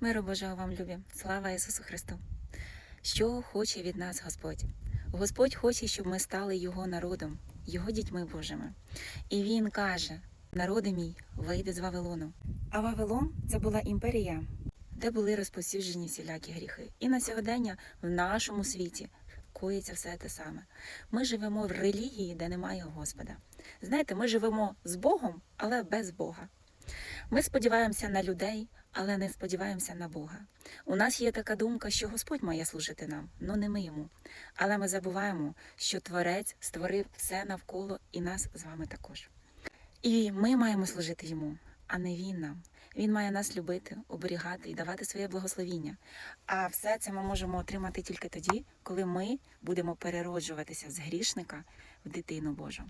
Миру Божого вам любі, слава Ісусу Христу! Що хоче від нас Господь? Господь хоче, щоб ми стали Його народом, Його дітьми Божими. І Він каже: народи мій, вийди з Вавилону. А Вавилон це була імперія, де були розповсюджені всілякі гріхи. І на сьогодення в нашому світі коїться все те саме. Ми живемо в релігії, де немає Господа. Знаєте, ми живемо з Богом, але без Бога. Ми сподіваємося на людей, але не сподіваємося на Бога. У нас є така думка, що Господь має служити нам, ну не ми йому. Але ми забуваємо, що Творець створив все навколо і нас з вами також. І ми маємо служити йому, а не він нам. Він має нас любити, оберігати і давати своє благословіння. А все це ми можемо отримати тільки тоді, коли ми будемо перероджуватися з грішника в дитину Божу.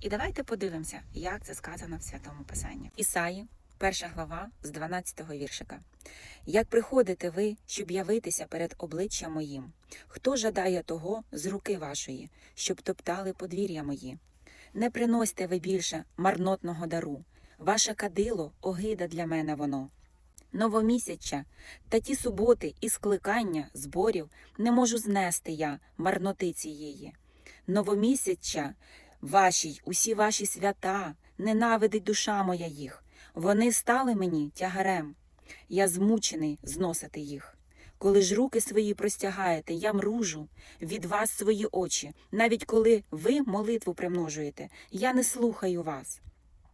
І давайте подивимося, як це сказано в святому Писанні. Ісаї, перша глава з 12-го віршика. Як приходите ви, щоб явитися перед обличчям моїм? Хто жадає того з руки вашої, щоб топтали подвір'я мої? Не приносьте ви більше марнотного дару. Ваше кадило огида для мене воно. Новомісяча та ті суботи і скликання зборів не можу знести я марноти цієї. Новомісяча вашій, усі ваші свята, ненавидить душа моя їх. Вони стали мені тягарем. Я змучений зносити їх. Коли ж руки свої простягаєте, я мружу від вас свої очі, навіть коли ви молитву примножуєте, я не слухаю вас.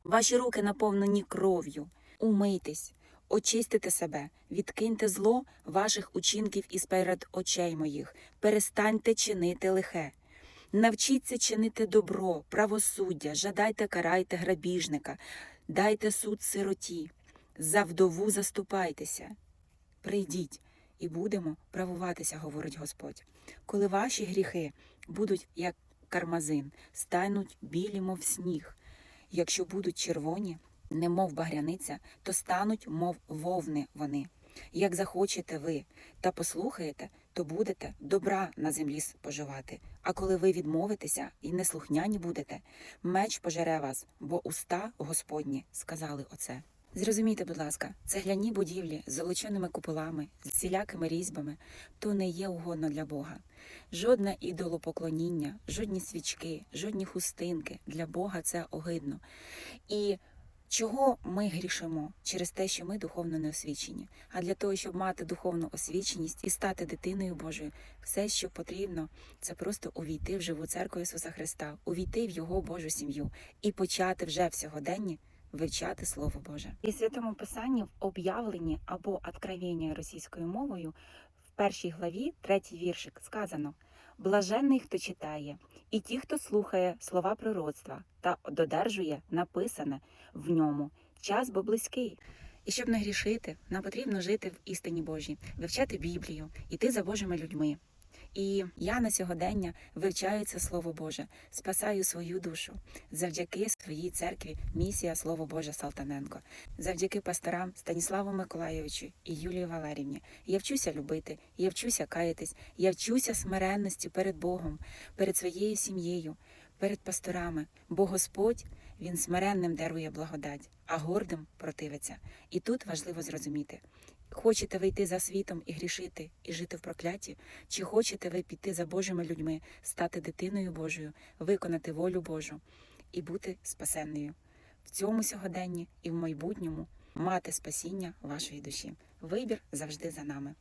Ваші руки наповнені кров'ю. Умийтесь, очистите себе, відкиньте зло ваших учинків із перед очей моїх, перестаньте чинити лихе. Навчіться чинити добро, правосуддя, жадайте, карайте грабіжника, дайте суд сироті, за вдову заступайтеся. Прийдіть і будемо правуватися, говорить Господь. Коли ваші гріхи будуть як кармазин, стануть білі, мов сніг. Якщо будуть червоні, немов багряниця, то стануть, мов вовни вони. Як захочете ви та послухаєте, то будете добра на землі споживати. А коли ви відмовитеся і неслухняні будете, меч пожере вас, бо уста Господні сказали оце. Зрозумійте, будь ласка, цегляні будівлі з золоченими куполами, з всілякими різьбами то не є угодно для Бога. Жодне ідолопоклоніння, жодні свічки, жодні хустинки для Бога це огидно. І чого ми грішимо через те, що ми духовно не освічені? А для того, щоб мати духовну освіченість і стати дитиною Божою, все, що потрібно, це просто увійти в живу церкву Ісуса Христа, увійти в Його Божу сім'ю і почати вже в сьогоденні вивчати Слово Боже. І святому писанні в об'явленні або откровення російською мовою в першій главі, третій віршик, сказано: Блаженний, хто читає, і ті, хто слухає слова пророцтва та додержує написане в ньому. Час бо близький. І щоб не грішити, нам потрібно жити в істині Божій, вивчати Біблію, іти за Божими людьми. І я на сьогодення вивчаю це Слово Боже, спасаю свою душу завдяки своїй церкві місія Слово Боже Салтаненко, завдяки пасторам Станіславу Миколайовичу і Юлії Валерівні. Я вчуся любити, я вчуся каятись, я вчуся смиренності перед Богом, перед своєю сім'єю, перед пасторами, бо Господь він смиренним дарує благодать, а гордим противиться. І тут важливо зрозуміти. Хочете ви йти за світом і грішити, і жити в прокляті? Чи хочете ви піти за Божими людьми, стати дитиною Божою, виконати волю Божу і бути спасенною в цьому сьогоденні і в майбутньому мати спасіння вашої душі? Вибір завжди за нами.